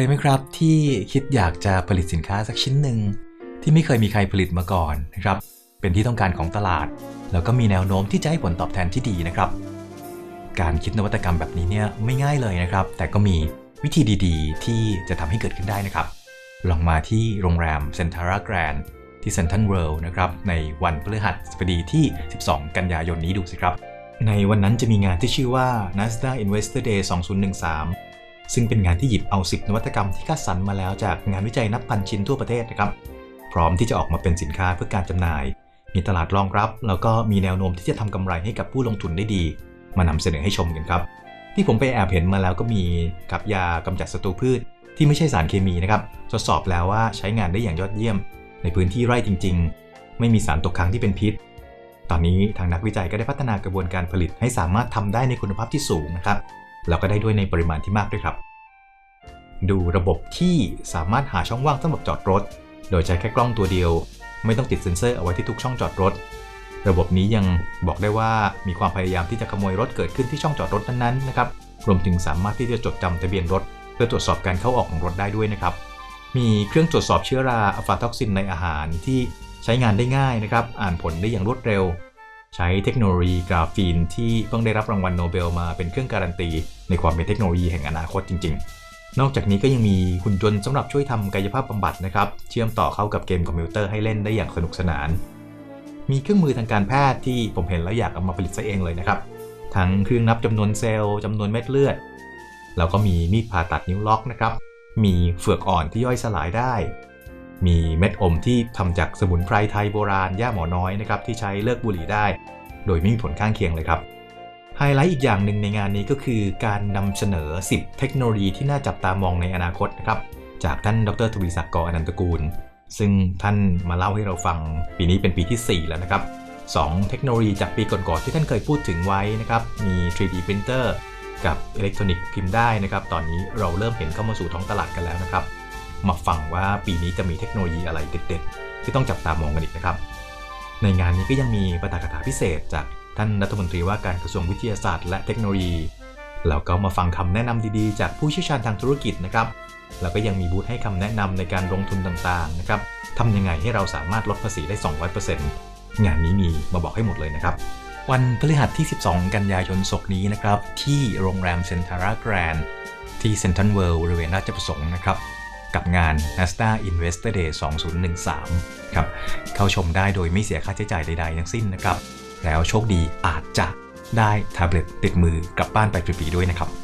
ยไหมครับ ที่คิดอยากจะผลิตสินค้าสักชิ้นหนึ่งที่ไม่เคยมีใครผลิตมาก่อนนะครับ เป็นที่ต้องการของตลาด แล้วก็มีแนวโน้มที่จะให้ผลตอบแทนที่ดีนะครับ การคิดนวัตกรรมแบบนี้เนี่ยไม่ง่ายเลยนะครับ แต่ก็มีวิธีดีๆ ที่จะทำให้เกิดขึ้นได้นะครับ ลองมาที่โรงแรมเซนทาราแกรนที่เซนทันเวิลด์นะครับในวันพฤหัสบดีที่ 12 กันยายนนี้ดูสิครับ ในวันนั้นจะมีงานที่ชื่อว่า Nasdaq Investor Day 2013 ซึ่งเป็นงานที่หยิบเอา 10 นวัตกรรมที่คัดสรรมาแล้วจากงานวิจัยนับพันชิ้นทั่วประเทศนะครับ พร้อมที่จะออกมาเป็นสินค้าเพื่อการจำหน่าย มีตลาดรองรับ แล้วก็มีแนวโน้มที่จะทำกำไรให้กับผู้ลงทุนได้ดี มานำเสนอให้ชมกันครับ ที่ผมไปแอบเห็นมาแล้วก็มีกับยากำจัดศัตรูพืช ที่ไม่ใช่สารเคมีนะครับทดสอบแล้วว่าใช้งานได้อย่างยอดเยี่ยม ในพื้นที่ไร่จริง ๆ ไม่มีสารตกค้างที่เป็นพิษตอนนี้ทางนักวิจัยก็ได้พัฒนากระบวนการผลิตให้สามารถทำได้ในคุณภาพที่สูงนะครับ แล้วก็ได้ด้วยในปริมาณที่มากด้วยครับ ดูระบบที่สามารถหาช่องว่างสำหรับจอดรถ โดยใช้แค่กล้องตัวเดียว ไม่ต้องติดเซ็นเซอร์เอาไว้ที่ทุกช่องจอดรถ ระบบนี้ยังบอกได้ว่ามีความพยายามที่จะขโมยรถเกิดขึ้นที่ช่องจอดรถนั้นๆนะครับรวมถึงสามารถที่จะจดจำทะเบียนรถ เพื่อตรวจสอบการเข้าออกของรถได้ด้วยนะครับ มีเครื่องตรวจสอบเชื้อราอะฟาท็อกซินในอาหารที่ใช้งานได้ง่ายนะครับ อ่านผลได้อย่างรวดเร็ว ใช้เทคโนโลยีกราฟีนที่เพิ่งได้รับรางวัลโนเบลมาเป็นเครื่องการันตี ในความเป็นเทคโนโลยีแห่งอนาคตจริง ๆ นอกจากนี้ก็ยังมีหุ่นยนต์สำหรับช่วยทำกายภาพบำบัดนะครับ เชื่อมต่อเข้ากับเกมคอมพิวเตอร์ให้เล่นได้อย่างสนุกสนาน มีเครื่องมือทางการแพทย์ที่ผมเห็นแล้วอยากเอามาผลิตซะเองเลยนะครับ ทั้งเครื่องนับจำนวนเซลล์จำนวนเม็ดเลือด แล้วก็มีมีดผ่าตัดนิ้วล็อกนะครับ มีเฟือกอ่อนที่ย่อยสลายได้ มีเม็ดอมที่ทำจากสมุนไพรไทยโบราณย่าหมอน้อยนะครับที่ใช้เลิกบุหรี่ได้ โดยไม่มีผลข้างเคียงเลยครับไฮไลท์อีกอย่างหนึ่งในงานนี้ก็คือการนำเสนอ 10 เทคโนโลยีที่น่าจับตามองในอนาคตนะครับจากท่านดรทวีศักดิ์กออนันตกูล ซึ่งท่านมาเล่าให้เราฟังปีนี้เป็นปีที่ 4 แล้วนะครับ 2 เทคโนโลยีจากปีก่อนๆที่ท่านเคยพูดถึงไว้นะครับมี 3D printer กับอิเล็กทรอนิกส์พิมพ์ได้นะครับ ตอนนี้เราเริ่มเห็นเข้ามาสู่ท้องตลาดกันแล้วนะครับ มาฟังว่าปีนี้จะมีเทคโนโลยีอะไรเด็ดๆ ที่ต้องจับตามองกันอีกนะครับ ในงานนี้ก็ยังมีปาฐกถาพิเศษจากท่านรัฐมนตรีว่าการกระทรวงวิทยาศาสตร์และเทคโนโลยี แล้วก็มาฟังคำแนะนำดีๆ จากผู้เชี่ยวชาญทางธุรกิจนะครับ แล้วก็ยังมีบูธให้คำแนะนำในการลงทุนต่างๆนะครับทำยังไงให้เราสามารถลดภาษีได้ 200%งานนี้มีมาบอกให้หมดเลยนะครับ วันพฤหัสที่ 12 กันยายนศกนี้นะครับ ที่โรงแรมเซนทาราแกรนที่เซนทันเวิลด์บริเวณราชประสงค์นะครับ กับงาน NASDA Investor Day 2013 ครับ เข้าชมได้โดยไม่เสียค่าใช้จ่ายใดๆทั้งสิ้นนะครับ แล้วโชคดีอาจจะได้แท็บเล็ตติดมือกลับบ้านไปฟรีๆด้วยนะครับ